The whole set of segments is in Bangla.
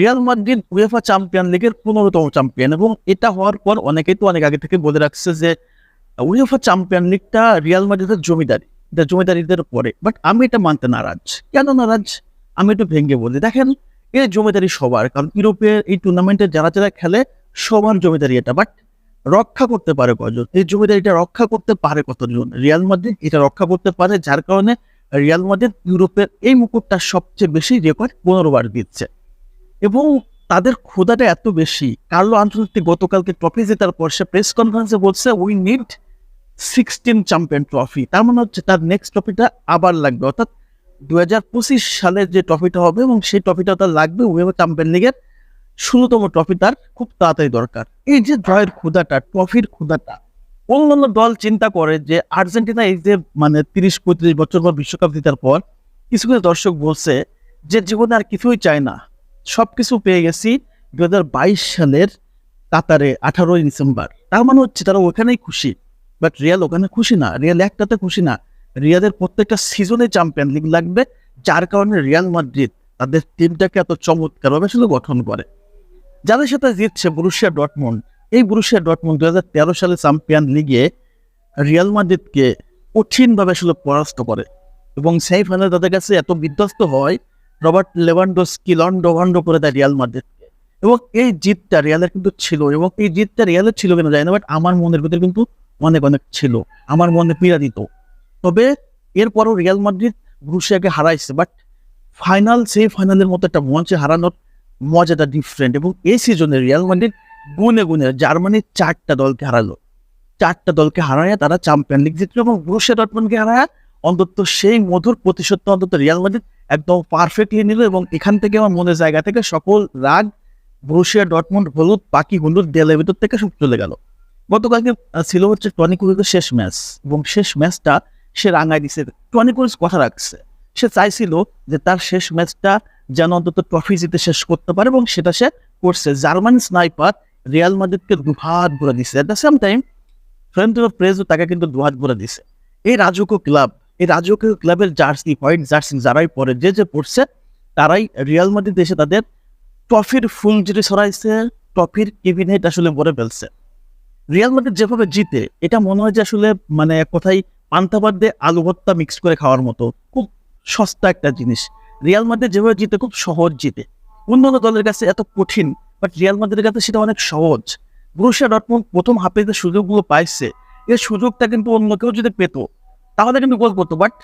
রিয়াল মাদ্রিদ উয়েফা চ্যাম্পিয়ন লিগের পনেরোতম চ্যাম্পিয়ন এবং এটা হওয়ার পর অনেকেই তো অনেক আগে থেকে বলে রাখছে যে উয়েফা চ্যাম্পিয়ন লিগটা রিয়াল মাদ্রিদের জমিদারি, এটা জমিদারিদের পরে। বাট আমি এটা মানতে নারাজ। কেন নারাজ? আমি একটু ভেঙে বলি। দেখেন, এ জমিদারি সবার, কারণ ইউরোপের এই টুর্নামেন্টে যারা যারা খেলে, সবার জমিদারি এটা। বাট রক্ষা করতে পারে কজন এই জমিদারিটা রক্ষা করতে পারে কতজন? রিয়াল মাদ্রিদ এটা রক্ষা করতে পারে, যার কারণে রিয়াল মাদ্রিদ ইউরোপের এই মুকুটটা সবচেয়ে বেশি রেকর্ড পনেরো বার দিচ্ছে। এবং তাদের ক্ষুদাটা এত বেশি। কার্লো আন্তর্জাতিক গতকালকে ট্রফি জেতার পর সে প্রেস কনফারেন্সে বলছে we need sixteen champion trophy তার মানে হচ্ছে তার নেক্সট ট্রফিটা আবার লাগবে। অর্থাৎ দু হাজার পঁচিশ সালের যে ট্রফিটা হবে এবং সেই ট্রফিটা তার লাগবে উয়েফা চ্যাম্পিয়ন লিগের ষোলোতম ট্রফি তার খুব তাড়াতাড়ি দরকার। এই যে জয়ের ক্ষুদাটা ট্রফির ক্ষুদাটা অন্যান্য দল চিন্তা করে যে আর্জেন্টিনা এই যে মানে তিরিশ পঁয়ত্রিশ বছর পর বিশ্বকাপ জেতার পর কিছু কিছু দর্শক বলছে যে জীবনে আর কিছুই চায় না। সব কিছু পেয়ে গেছি দুই হাজার বাইশ সালের কাতারে আঠারোই ডিসেম্বর। তার মানে হচ্ছে তারা ওখানেই খুশি। বাট রিয়াল ওখানে খুশি না। রিয়াল একটাতে খুশি না। রিয়ালের প্রত্যেকটা সিজনে চ্যাম্পিয়ন লিগ লাগবে, যার কারণে রিয়াল মাদ্রিদ তাদের টিমটাকে এত চমৎকারভাবে শুধু গঠন করে। যাদের সাথে জিতছে বুরুশিয়া ডটমন্ড, এই বুরুশিয়া ডটমন্ড দু হাজার তেরো সালে চ্যাম্পিয়ন লিগে রিয়াল মাদ্রিদকে কঠিনভাবে আসলে পরাস্ত করে। এবং সেই ফাইনালে তাদের কাছে এত বিধ্বস্ত হয় রবার্ট লেভানডোস্কি লন্ডোভান্ড করে দেয় রিয়াল মাদ্রিদকে। এবং এই জিতটা রিয়ালের কিন্তু ছিল, এবং এই জিতটা রিয়ালের ছিল কিনা জানি না বাট আমার মনের ভিতরে কিন্তু অনেক অনেক ছিল। আমার মনে পীড়া দিত তবে এরপরও রিয়াল মাদ্রিদ ব্রুশিয়াকে হারাইছে বাট ফাইনাল সেই ফাইনালের মতো একটা মঞ্চে হারানোর মজাটা ডিফারেন্ট এবং এই সিজনে রিয়াল মাদ্রিদ গুনে গুনে জার্মানির চারটা দলকে হারালো। চারটা দলকে হারায় তারা চ্যাম্পিয়ন লিগ জিতলো এবং ব্রুশিয়া ডটমন্ডকে হারায় অন্তত সেই মধুর প্রতিশোধটা অন্তত রিয়াল মাদ্রিদ একদম পারফেক্টলি নিল এবং এখান থেকে আমার মনের জায়গা থেকে সকল রাগ ব্রুশিয়া ডটমন্ড, হলুদ পাখি হলুদ, দেয়ালের ভিতর থেকে সব চলে গেল। গতকালকে ছিল হচ্ছে টনি কুরিকের শেষ ম্যাচ এবং শেষ ম্যাচটা সে রাঙায় দিছে। টনি কুরিস কথা রাখছে। সে চাইছিল যে তার শেষ ম্যাচটা যেন অন্তত ট্রফি জিতে শেষ করতে পারে এবং সেটা সে করছে। জার্মান স্নাইপার রিয়াল মাদ্রিদকে দুহাত ভরে দিছে। এট দ্য সেম টাইম ফ্রেন্ডো প্রেসও তাকে কিন্তু দুহাত ভরে দিছে। এই রাজকীয় ক্লাব এই রাজকীয় ক্লাবের জার্সি হোয়াইট জার্সি যারাই পরে, যে যে পড়ছে তারাই রিয়াল মাদ্রিদ এসে তাদের ট্রফির ফুল জুড়ে ছড়াইছে ট্রফির কেবিনেট আসলে ভরে ফেলছে। রিয়াল মাদ্রিদ যেভাবে জিতে, এটা মনে হয় যে আসলে মানে কথায় পান্তা ভাত দিয়ে আলু ভর্তা মিক্স করে খাওয়ার মতো, খুব সস্তা একটা জিনিস। রিয়াল মাদ্রিদ যেভাবে জিতে, খুব সহজ জিতে। অন্যান্য দলের কাছে এত কঠিন বাট রিয়াল মাদ্রিদের কাছে সেটা অনেক সহজ। ব্রুশিয়া ডটমন্ড প্রথম হাফে যে সুযোগগুলো পাইছে এই সুযোগটা কিন্তু অন্য কেউ যদি পেতো তাহলে কিন্তু গোল করতো বাট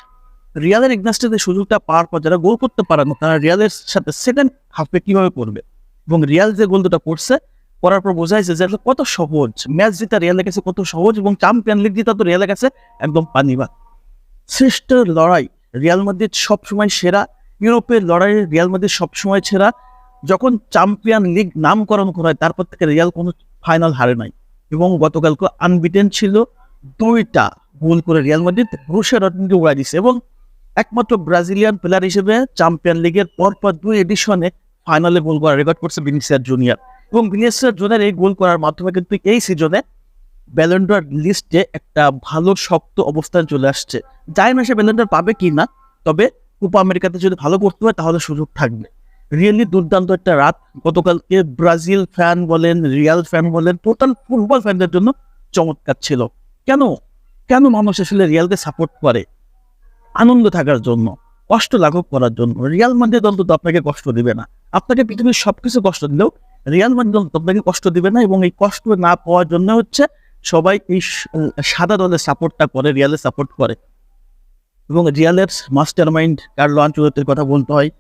রিয়ালের এগনাস্টে সুযোগটা পাওয়ার পর যারা গোল করতে পারে না তারা রিয়ালের সাথে সেকেন্ড হাফে কীভাবে করবে? এবং রিয়াল যে গোল দুটা করছে, করার পর বোঝাইছে যে কত সহজ। ম্যাচ জিতা রিয়ালের কাছে কত সহজ এবং চ্যাম্পিয়ন লিগ জিতা তো রিয়ালের কাছে একদম পানিবা শ্রেষ্ঠ লড়াই রিয়াল মাদ্রিদ সবসময় সেরা, ইউরোপের লড়াই রিয়াল মাদ্রিদ সবসময় সেরা। যখন চ্যাম্পিয়ন লিগ নামকরণ করা হয়, তারপর থেকে রিয়াল কোনো ফাইনাল হারে নাই। এবং গতকালকে আনবিটেন ছিল দুইটা। গোল করে রিয়াল মাদ্রিদ রুশিয়া ডটমন্ডকে উড়াই দিছে এবং একমাত্র ব্রাজিলিয়ান প্লেয়ার হিসেবে চ্যাম্পিয়ন লিগের পরপর দুই এডিশনে ফাইনালে গোল করার রেকর্ড করছে ভিনিসিয়াস জুনিয়র এবং ভিনিসিয়াস জুনিয়র এই গোল করার মাধ্যমে কিন্তু এই সিজনে ব্যালেন্ডার লিস্টে একটা ভালো, শক্ত অবস্থান চলে আসছে। জানি না সে ব্যালেন্ডার পাবে কি না, তবে কোপা আমেরিকাতে যদি ভালো করতে হয়, তাহলে সুযোগ থাকবে। রিয়েলি দুর্দান্ত একটা রাত। গতকালকে ব্রাজিল ফ্যান বলেন রিয়াল ফ্যান বলেন টোটাল ফুটবল ফ্যানদের জন্য চমৎকার ছিল। কেন? কেন মানুষ আসলে রিয়ালকে সাপোর্ট করে? আনন্দ থাকার জন্য, কষ্ট লাঘব করার জন্য। রিয়াল মাদ্রিদ অন্তত আপনাকে কষ্ট দিবে না। আপনাকে পৃথিবীর সবকিছু কষ্ট দিলেও রিয়াল মাদ্রিদ অন্তত আপনাকে কষ্ট দিবে না এবং এই কষ্ট না পাওয়ার জন্য হচ্ছে সবাই এই সাদা দলের সাপোর্টটা করে, রিয়ালের সাপোর্ট করে। এবং রিয়ালের মাস্টার মাইন্ড কার্লো আঞ্চলিকের কথা বলতে হয়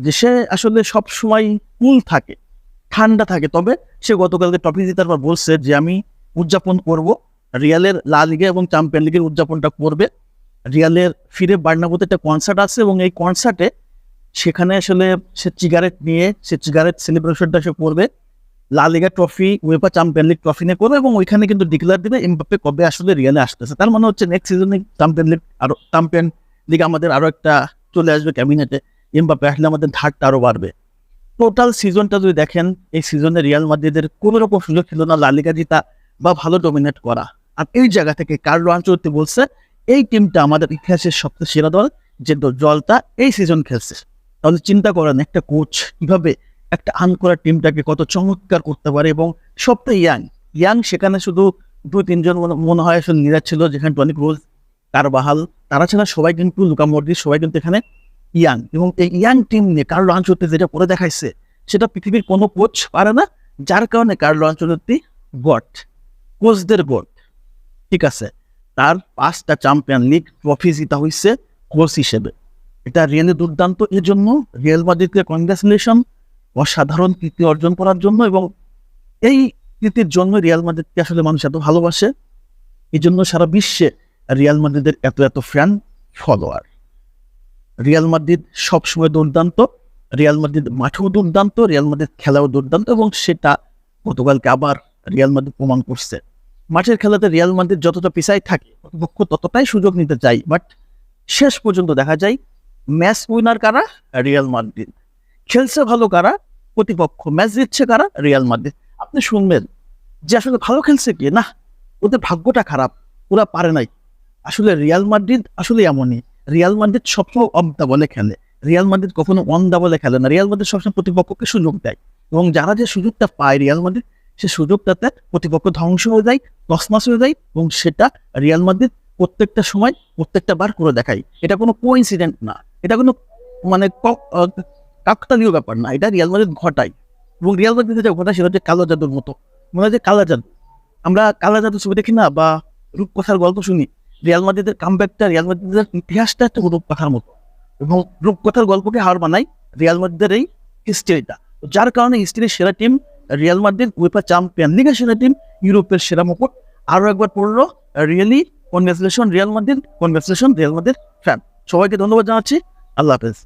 যে সে আসলে সব সময় কুল থাকে, ঠান্ডা থাকে। তবে সে গতকালকে ট্রফি দিতে বলছে যে, আমি উদযাপন করব রিয়ালের লা লিগে এবং চ্যাম্পিয়ন লিগের উদযাপনটা করবে। রিয়ালের ফিরে বার্নাবোতে একটা কনসার্ট আছে এবং এই কনসার্টে সেখানে আসলে সে সিগারেট নিয়ে, সে সিগারেট সেলিব্রেশনটা সে করবে। La Liga trophy UEFA champion league trophy নিয়ে করবে এবং ওইখানে কিন্তু ডিক্লেয়ার দিবে এমবাপ্পে কবে আসলে রিয়ালে আসতেছে। তার মানে হচ্ছে নেক্সট সিজনে চ্যাম্পিয়ন লিগ আরও চ্যাম্পিয়ন লিগ আমাদের আরও একটা চলে আসবে ক্যাবিনেটে। এমবাপ্পে আসলে আমাদের ধারটা আরও বাড়বে। টোটাল সিজনটা যদি দেখেন, এই সিজনে রিয়াল মাদ্রিদের কোনো রকম সুযোগ ছিল না লালিগা জিতা বা ভালো ডমিনেট করা। আর এই জায়গা থেকে কার্লো আঞ্চলতি বলছে, এই টিমটা আমাদের ইতিহাসের সবচেয়ে সেরা দল, যে দল- দলটা এই সিজন খেলছে। তাহলে চিন্তা করেন একটা কোচ কীভাবে একটা আনকোরা টিমটাকে কত চমৎকার করতে পারে এবং সবটাই ইয়াং ইয়াং সেখানে শুধু দু তিনজন মনে হয় আসলে নিরাজ ছিল, যেখানে টনিক রোজ কারবাহাল, তারা ছাড়া সবাই কিন্তু লুকা মর্দি সবাই কিন্তু এখানে ইয়াং এবং এই ইয়াং টিম নিয়ে কার্লো আঞ্চলতি যেটা করে দেখাইছে, সেটা পৃথিবীর কোনো কোচ পারে না, যার কারণে কার্লো আঞ্চলতি গট কোচদের গট ঠিক আছে। তার পাঁচটা চ্যাম্পিয়ন লিগ ট্রফি জিতা হয়েছে কোচ হিসেবে। এটা রিয়েলি দুর্দান্ত এর জন্য রিয়েল মাদ্রিদকে কংগ্রেচুলেশন অসাধারণ কৃতি অর্জন করার জন্য এবং এই কৃতির জন্য রিয়াল মাদ্রিদকে আসলে মানুষ এত ভালোবাসে। এই জন্য সারা বিশ্বে রিয়াল মাদ্রিদের এত এত ফ্যান ফলোয়ার রিয়াল মাদ্রিদ সবসময় দুর্দান্ত রিয়াল মাদ্রিদ মাঠেও দুর্দান্ত রিয়াল মাদ্রিদ খেলাও দুর্দান্ত এবং সেটা গতকালকে আবার রিয়াল মাদ্রিদ প্রমাণ করছে। মাঠের খেলাতে রিয়াল মাদ্রিদ যতটা পিছাই থাকে প্রতিপক্ষ ততটাই সুযোগ নিতে চাই। বাট শেষ পর্যন্ত দেখা যায়, ম্যাচ উইনার কারা? Real Madrid. খেলছে ভালো কারা? প্রতিপক্ষ। ম্যাচ জিতছে কারা? Real Madrid. আপনি শুনবেন যে আসলে ভালো খেলছে কি? না, ওদের ভাগ্যটা খারাপ। ওরা পারে নাই। আসলে রিয়াল মাদ্রিদ আসলে এমনই। রিয়াল মাদ্রিদ সবসময় অফ দা বলে খেলে। রিয়াল মাদ্রিদ কখনো অন দা বলে খেলে না। রিয়াল মাদ্রিদ সবসময় প্রতিপক্ষকে সুযোগ দেয়। এবং যারা যে সুযোগটা পায় রিয়াল মাদ্রিদ সে সুযোগটাতে প্রতিপক্ষ ধ্বংস হয়ে যায় তসমাস হয়ে যায় এবং সেটা রিয়াল মাদ্রিদ প্রত্যেকটা সময় প্রত্যেকটা বার করে দেখায়। এটা কোনো কোইন্সিডেন্ট না। এটা কোনো মানে কাকতালীয় ব্যাপার না। এটা রিয়াল মাদ্রিদ ঘটায়। এবং রিয়াল মাদ্রিদে যা ঘটায় সেটা হচ্ছে কালো জাদুর মতো। মনে হয় যে কালা জাদু। আমরা কালা জাদু ছবি দেখি না বা রূপকথার গল্প শুনি, রিয়াল মাদ্রিদের কামব্যাকটা রিয়াল মাদ্রিদের ইতিহাসটা একটা রূপকথার মতো। এবং রূপকথার গল্পকে হার বানায় রিয়াল মাদ্রিদের এই হিস্ট্রিটা যার কারণে হিস্ট্রির সেরা team Real Madrid UEFA champion লিগের সেরা টিম ইউরোপের সেরা মুকুট। আরও একবার পড়ল really congratulation Real Madrid congratulation Real Madrid fan সবাইকে ধন্যবাদ জানাচ্ছি, আল্লাহ হাফেজ।